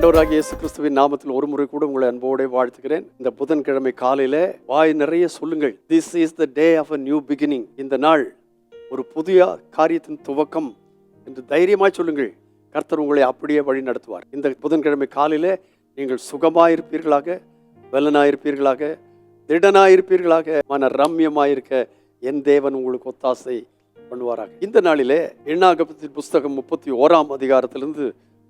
ஆண்டவராகிய இயேசு கிறிஸ்துவின் நாமத்தில் ஒரு முறை கூட உங்களை அன்போடு வாழ்த்துக்கிறேன் இந்த புதன்கிழமை காலையில வாய் நிறைய சொல்லுங்கள். This is the day of a new beginning இந்த நாள் ஒரு புதிய காரியத்தின் துவக்கம் என்று தைரியமாய் சொல்லுங்கள். கர்த்தர் உங்களை அப்படியே வழி நடத்துவார். இந்த புதன்கிழமை காலையில நீங்கள் சுகமாயிருப்பீர்களாக பலனாயிருப்பீர்களாக திடனாயிருப்பீர்களாக மன ரம்யமாயிருக்க என் தேவன் உங்களுக்கு ஒத்தாசை பண்ணுவாராக. இந்த நாளிலே எண்ணாகபத்தின் புஸ்தகம் முப்பத்தி ஓராம் அதிகாரத்திலிருந்து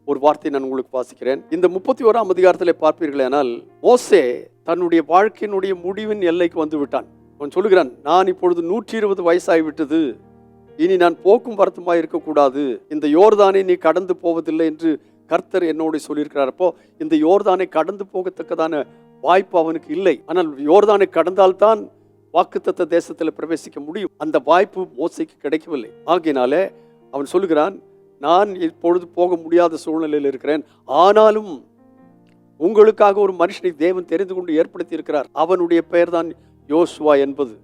ஒரு வார்த்தை நான் உங்களுக்கு வாசிக்கிறேன். இந்த முப்பத்தி ஓராம் அதிகாரத்தில் பார்ப்பீர்களேனால் மோசே தன்னுடைய வாழ்க்கையினுடைய முடிவின் எல்லைக்கு வந்து விட்டான். அவன் சொல்லுகிறான் நான் இப்பொழுது நூற்றி இருபது வயசாகிவிட்டது இனி நான் போக்கும் வரத்துமாய் இருக்கக்கூடாது. இந்த யோர்தானை நீ கடந்து போவதில்லை என்று கர்த்தர் என்னோடு சொல்லியிருக்கிறார். அப்போ இந்த யோர்தானை கடந்து போகத்தக்கதான வாய்ப்பு அவனுக்கு இல்லை. ஆனால் யோர்தானை கடந்தால்தான் வாக்குத்தத்த தேசத்தில் பிரவேசிக்க முடியும். அந்த வாய்ப்பு மோசைக்கு கிடைக்கவில்லை. ஆகையினாலே அவன் சொல்லுகிறான் நான் இப்பொழுது போக முடியாத சூழ்நிலையில் இருக்கிறேன். ஆனாலும் உங்களுக்காக ஒரு மனுஷனை தேவன் தெரிந்து கொண்டு ஏற்படுத்தி இருக்கிறார் அவனுடைய பெயர் தான் யோசுவா என்பது.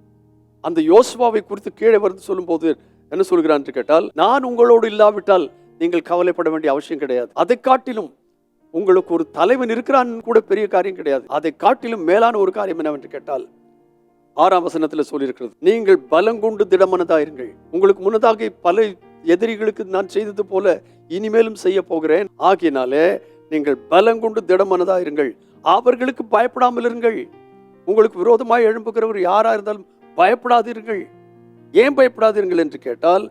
அந்த யோசுவாவை குறித்து கீழே வந்து சொல்லும்போது என்ன சொல்கிறான் என்று கேட்டால் நான் உங்களோடு இல்லாவிட்டால் நீங்கள் கவலைப்பட வேண்டிய அவசியம் கிடையாது. அதை காட்டிலும் உங்களுக்கு ஒரு தலைவன் இருக்கிறான் கூட பெரிய காரியம் கிடையாது. அதை காட்டிலும் மேலான ஒரு காரியம் என்னவென்று கேட்டால் ஆறாம் வசனத்தில் சொல்லியிருக்கிறது. நீங்கள் பலங்கொண்டு திடமனதாயிருங்கள். உங்களுக்கு முன்னதாக பல எதிரிகளுக்கு நான் செய்தது போல இனிமேலும் செய்ய போகிறேன். ஆகினாலே நீங்கள் பலங்கொண்டு திடமனதாயிருங்கள் அவர்களுக்கு பயப்படாமல் இருங்கள். உங்களுக்கு விரோதமாய் எழும்புகிறவர் யாரா இருந்தாலும் பயப்படாதீர்கள். ஏன் பயப்படாதீர்கள் என்று கேட்டால்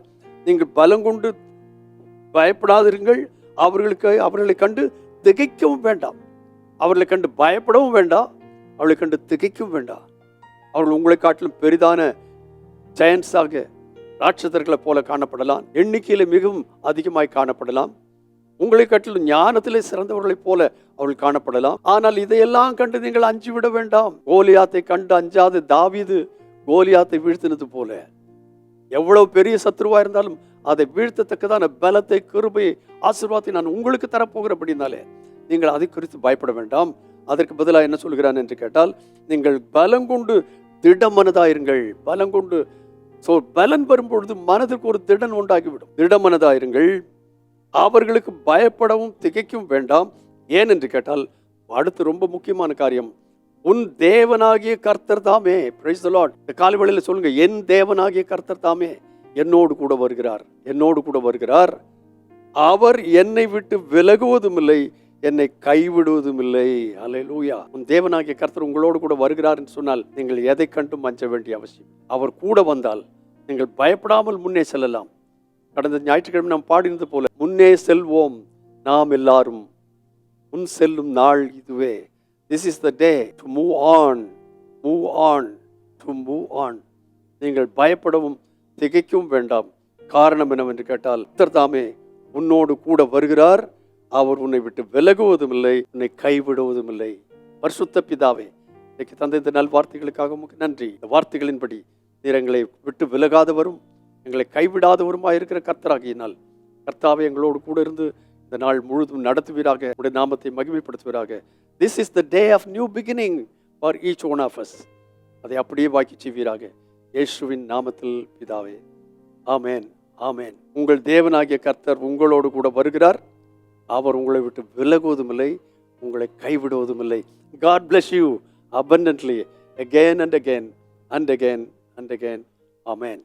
நீங்கள் பலங்கொண்டு பயப்படாதிருங்கள். அவர்களுக்கு அவர்களை கண்டு திகைக்கவும் வேண்டாம். அவர்களை கண்டு பயப்படவும் வேண்டாம். அவர்களை கண்டு திகைக்கவும் வேண்டாம். அவர்கள் உங்களை காட்டிலும் பெரிதான ஜெயன்ஸாக ராட்சதர்களைப் போல காணப்படலாம். எண்ணிக்கையில் மிகவும் அதிகமாய் காணப்படலாம். உங்களை காட்டிலும் ஞானத்திலே சிறந்தவர்களைப் போல அவள் காணப்படலாம். ஆனால் இதையெல்லாம் கண்டு நீங்கள் அஞ்சு விட வேண்டாம். கோலியாத்தை கண்டு அஞ்சாது தாவிது கோலியாத்தை வீழ்த்தினது போல. எவ்வளவு பெரிய சத்ருவா இருந்தாலும் அதை வீழ்த்தத்தக்கதான பலத்தை கிருபை ஆசீர்வாதத்தை நான் உங்களுக்கு தரப்போகிறபடினாலே நீங்கள் அதை குறித்து பயப்பட வேண்டாம். அதற்கு பதிலாக என்ன சொல்கிறான் என்று கேட்டால் நீங்கள் பலங்கொண்டு திடமனதாயிருங்கள். பலங்கொண்டு ஸோ பலன் வரும்பொழுது மனதிற்கு ஒரு திடன் உண்டாகிவிடும். திடமனதாயிருங்கள் அவர்களுக்கு பயப்படவும் திகைக்கும் வேண்டாம். ஏன் என்று கேட்டால் அடுத்து ரொம்ப முக்கியமான காரியம். உன் தேவனாகிய கர்த்தர் தாமே. பிரைஸ் த இந்த காலவெளியில் சொல்லுங்க. என் தேவனாகிய கர்த்தர் தாமே. என்னோடு கூட வருகிறார். என்னோடு கூட வருகிறார். அவர் என்னை விட்டு விலகுவதும் இல்லை என்னை கைவிடுவதும் இல்லை அல்லேலூயா உன் தேவனாகிய கர்த்தர் உங்களோடு கூட வருகிறார் என்று சொன்னால் நீங்கள் எதை கண்டும் அஞ்ச வேண்டிய அவசியம். அவர் கூட வந்தால் நீங்கள் பயப்படாமல் முன்னே செல்லலாம். கடந்த ஞாயிற்றுக்கிழமை நாம் பாடினது போல முன்னே செல்வோம் நாம் எல்லாரும். முன் செல்லும் நாள் இதுவே. This is the day to move on move on to move on நீங்கள் பயப்படவும் திகைக்கவும் வேண்டாம். காரணம் என்னவென்று கேட்டால் கர்த்தர் தாமே உன்னோடு கூட வருகிறார். அவர் உன்னை விட்டு விலகுவதும் இல்லை உன்னை கைவிடுவதும் இல்லை பரிசுத்த பிதாவே இன்னைக்கு தந்த இந்த நல் வார்த்தைகளுக்காக உமக்கு நன்றி. இந்த வார்த்தைகளின்படி நீர் எங்களை விட்டு விலகாதவரும் எங்களை கைவிடாதவருமாக இருக்கிற கர்த்தராகியினால் கர்த்தாவை எங்களோடு கூட இருந்து இந்த நாள் முழுதும் நடத்துவீராக உடைய நாமத்தை மகிமைப்படுத்துவீராக. This is the day of new beginning for each one of us அதை அப்படியே வாக்கி செய்வீராக. இயேசுவின் நாமத்தில் பிதாவே. ஆமேன் ஆமேன். உங்கள் தேவனாகிய கர்த்தர் உங்களோடு கூட வருகிறார். அவர் உங்களை விட்டு விலகுவதும் இல்லை உங்களை கைவிடுவதும் இல்லை God bless you abundantly again and again and again and again amen